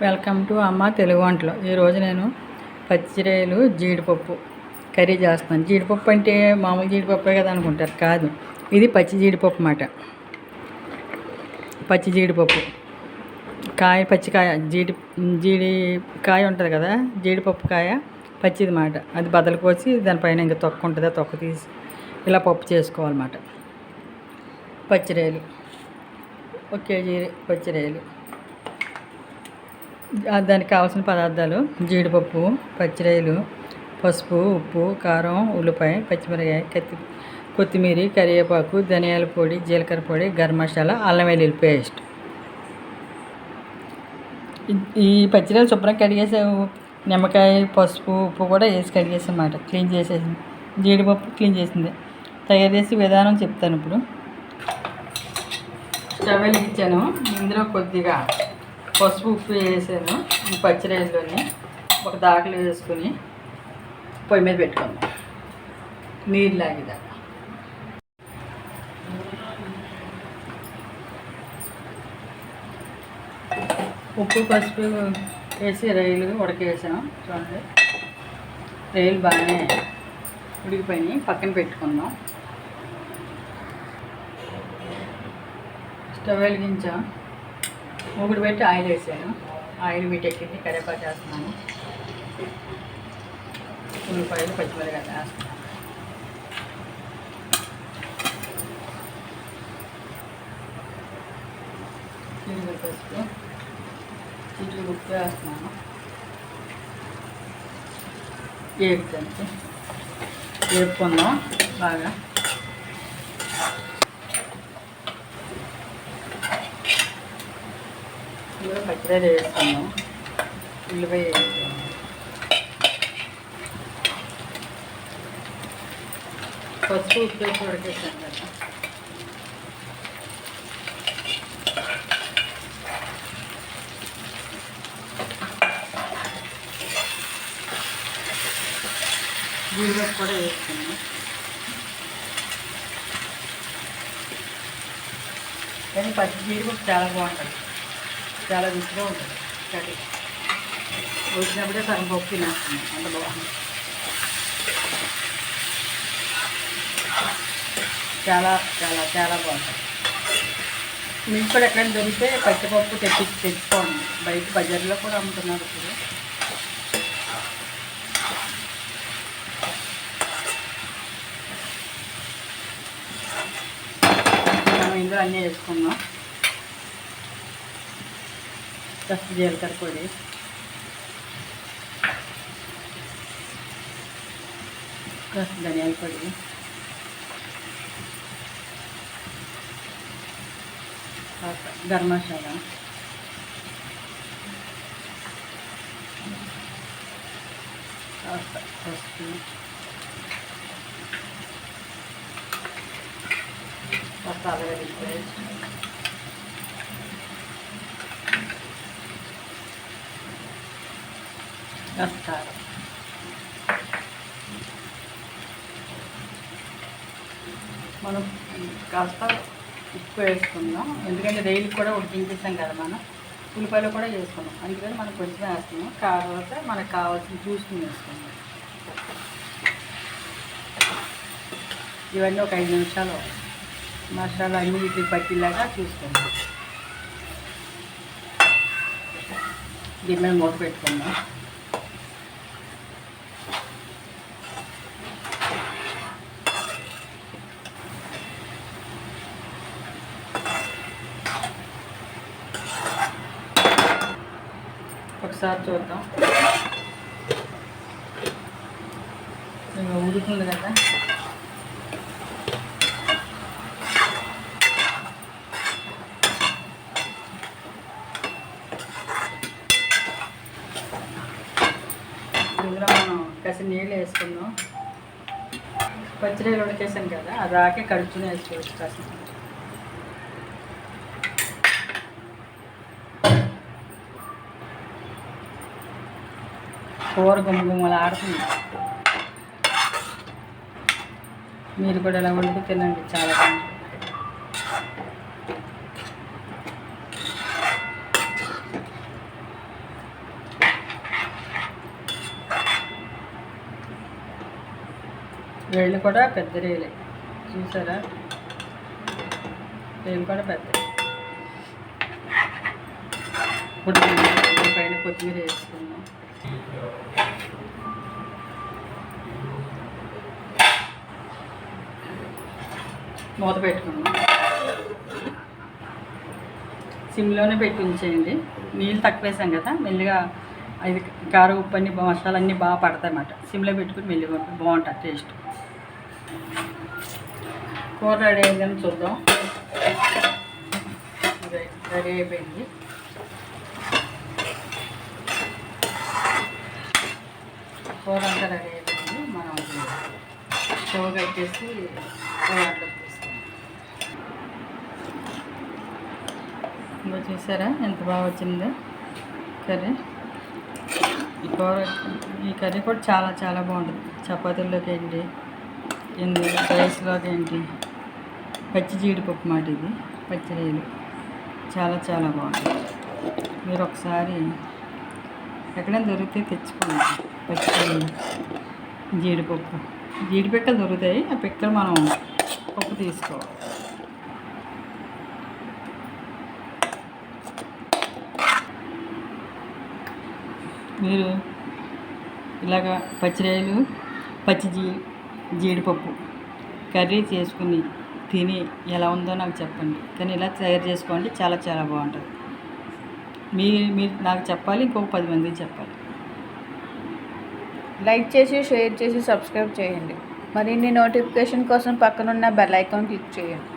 Welcome to అమ్మ తెలుగు వంటలు. ఈరోజు నేను పచ్చిరేలు జీడిపప్పు కర్రీ చేస్తాను జీడిపప్పు అంటే మామూలు జీడిపప్పే కదా అనుకుంటారు. కాదు. ఇది పచ్చి జీడిపప్పు అన్నమాట. పచ్చి జీడిపప్పు. కాయ పచ్చికాయ జీడి జీడి కాయ ఉంటుంది కదా జీడిపప్పు కాయ పచ్చిది మాట అది బదలు కోసి దానిపైన ఇంకా తొక్క ఉంటుంది. ఆ తొక్క తీసి ఇలా పప్పు చేసుకోవాలన్నమాట. పచ్చిరేలు. ఒక కేజీ పచ్చిరేలు. దానికి కావాల్సిన పదార్థాలు జీడిపప్పు పచ్చిరాయలు పసుపు ఉప్పు కారం ఉల్లిపాయ పచ్చిమిరకాయ కత్తి కొత్తిమీర కరివేపాకు ధనియాల పొడి జీలకర్ర పొడి గరం మసాలా అల్లం వెల్లుల్లి పేస్ట్. ఈ- పచ్చిరాయలు శుభ్రం కడిగేసావు. నిమ్మకాయ పసుపు ఉప్పు కూడా వేసి కడిగేసామాట క్లీన్ చేసేసింది జీడిపప్పు క్లీన్ చేసింది. తయారు చేసే విధానం చెప్తాను ఇప్పుడు. స్టవ్ వెలిగించాను. ఇందులో కొద్దిగా పసుపు ఉప్పు వేసాను ఈ పచ్చిరేసులోని ఒక దాకలు వేసుకొని పొయ్యి మీద పెట్టుకుందాం నీరు లాగిదా ఉప్పు పసుపు వేసి రైలు ఉడకేసాం చూడండి. రైలు బాగానే ఉడికిపోయినాయి. పక్కన పెట్టుకుందాం. స్టవ్ వెలిగించాం. మూగుడు పెట్టి ఆయిల్ వేసాను. ఆయిల్ వీటెక్కింది కరేపాకు వేస్తున్నాను. ఉల్లిపాయలు పచ్చిమిరకాయలు వేస్తున్నాను. చిల్లులు పసుపు చిల్లు ఉప్పు వేస్తున్నాను. వేపుతాను వేపుకుందాం బాగా ఇందులో పచ్చిరాలు వేసుకున్నాం ఉల్లిపాయ వేసుకున్నాం పసుపు ఉప్పు వేసి ఉడకేసాను కదా. జీడిపప్పు కూడా వేసుకున్నాం కానీ పచ్చి జీడిపప్పు చాలా బాగుంటుంది. చాలా రుచిగా ఉంటుంది. కర్రీ. వచ్చినప్పుడే సగం పప్పు తినేస్తుంది అంత బాగుంది చాలా చాలా చాలా బాగుంటుంది. మీకు కూడా ఎక్కడైనా దొరికితే పచ్చిపప్పు తెచ్చి తెచ్చుకోండి. బయట బజార్లో కూడా అమ్ముతున్నారు ఇప్పుడు. మనం ఇందులో అన్నీ వేసుకుందాం. కాస్త జీలకర్ర పొడి కాస్త ధనియాల పొడి కాస్త గరం మసాలా కాస్త పసుపు కాస్త అల్లగడ్డ పేస్ట్ కాస్త మనం కాస్త ఉప్పు వేసుకుందాం. ఎందుకంటే డైలీ కూడా ఉడికించేసాం కదా మనం. ఉల్లిపాయలు కూడా వేసుకున్నాం అందుకని మనం కొంచెం వేస్తున్నాం. తర్వాత మనకు కావాల్సిన జ్యూస్ని వేసుకుందాం. ఇవన్నీ ఒక ఐదు నిమిషాలు మసాలా అన్ని వీటికి పట్టిలాగా చూసుకుందాం. దీని మీద మూత పెట్టుకుందాం. ఒకసారి చూద్దాం. ఇంకా ఉడుకుంది కదా. ఇందులో మనం కాసి నీళ్ళు వేసుకుందాం. పచ్చిరొయ్యలు ఉడికేసాం కదా అది ఆకే కడుచుని వేసుకోవచ్చు కాసిన కూర గుమ్మగుమ్మలు ఆడుతుంది. మీరు కూడా ఇలా వండుకు తినండి చాలా బాగుంది వెళ్ళి కూడా పెద్ద రేలే. చూసారా? వేలు కూడా పెద్ద ఇప్పుడు పైన కొత్తిమీర వేసుకుందాం. మూత పెట్టుకున్నాం సిమ్లోనే పెట్టి ఉంచేయండి నీళ్ళు తక్కువ వేసాం కదా మెల్లిగా అది కారం ఉప్పు అన్ని మసాలాలు మసాలా అన్నీ బాగా పడతాయి అన్నమాట సిమ్లో పెట్టుకుని మెల్లిగా బాగుంటుంది టేస్ట్. కూర రెడీ అయిందని చూద్దాం. రెడీ అయిపోయింది. కూర అంతా రెడీ అయిపోయింది మనం స్టవ్ పెట్టేసి వాటర్ ఇంకో చూసారా ఎంత బాగా వచ్చిందో కర్రీ? ఈ కూర ఈ కర్రీ కూడా చాలా చాలా బాగుంటుంది. చపాతీల్లోకి ఏంటి? ఏంటి రైస్లోకి ఏంటి? పచ్చి జీడిపప్పు మాట ఇది. పచ్చి రైలు చాలా చాలా బాగుంటుంది. మీరు ఒకసారి ఎక్కడైనా దొరికితే తెచ్చుకోండి. పచ్చి జీడిపప్పు. జీడిపిక్కలు దొరుకుతాయి. ఆ పిక్కలు మనం పప్పు తీసుకోవాలి. మీరు ఇలాగా పచ్చిరాయలు పచ్చి జీ జీడిపప్పు కర్రీ చేసుకుని తిని ఎలా ఉందో నాకు చెప్పండి. కానీ ఇలా తయారు చేసుకోండి. చాలా చాలా బాగుంటుంది. మీ మీరు నాకు చెప్పాలి ఇంకొక పది మందికి చెప్పాలి. లైక్ చేసి షేర్ చేసి సబ్స్క్రైబ్ చేయండి. మరిన్ని నోటిఫికేషన్ కోసం పక్కనున్న బెల్ ఐకాన్ క్లిక్ చేయండి.